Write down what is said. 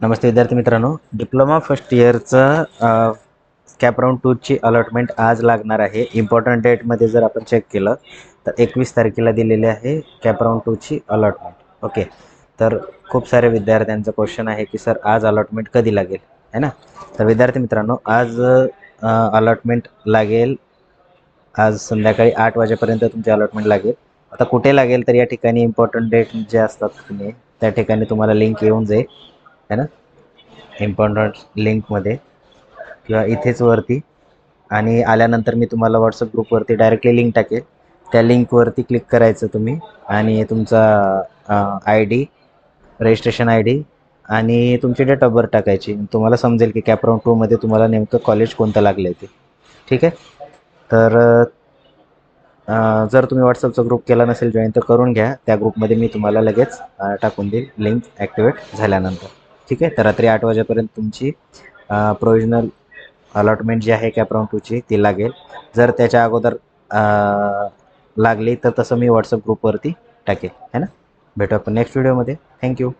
नमस्ते विद्यार्थी मित्रांनो. Diploma first इयरचं कॅपराऊंड टूची अलॉटमेंट आज लागणार आहे. इम्पॉर्टंट डेटमध्ये जर आपण चेक केलं तर एकवीस तारखेला दिलेली आहे कॅपराऊंड टूची अलॉटमेंट ओके तर खूप सारे विद्यार्थ्यांचं क्वेश्चन आहे की सर आज अलॉटमेंट कधी लागेल? है ना? तर विद्यार्थी मित्रांनो आज अलॉटमेंट लागेल. आज संध्याकाळी आठ वाजेपर्यंत तुमची अलॉटमेंट लागेल. आता कुठे लागेल तर या ठिकाणी इम्पॉर्टंट डेट जे असतात तुम्ही त्या ठिकाणी तुम्हाला लिंक येऊन जाईल. है ना? इम्पॉर्टंट लिंकमध्ये किंवा इथेच वरती. आणि आल्यानंतर मी तुम्हाला व्हॉट्सअप ग्रुपवरती डायरेक्टली लिंक टाकेल. त्या लिंकवरती क्लिक करायचं तुम्ही. आणि तुमचा I D registration I D आणि तुमची डेट ऑफ बर्थ टाकायची. तुम्हाला समजेल की कॅपराऊंड टूमध्ये तुम्हाला नेमकं कॉलेज कोणतं लागलं आहे ते. ठीक आहे? तर जर तुम्ही व्हॉट्सअपचा ग्रुप केला नसेल जॉईन तर करून घ्या. त्या ग्रुपमध्ये मी तुम्हाला लगेच टाकून देईल. लिंक ॲक्टिवेट झाल्यानंतर. ठीक आहे? तर रात्री आठ वाजेपर्यंत तुमची प्रोविजनल अलॉटमेंट जी आहे कॅप राऊंड टूची ती लागेल. जर त्याच्या अगोदर लागली तर तसं मी व्हॉट्सअप ग्रुपवरती टाकेल. है ना? भेटू आपण नेक्स्ट व्हिडिओमध्ये थँक्यू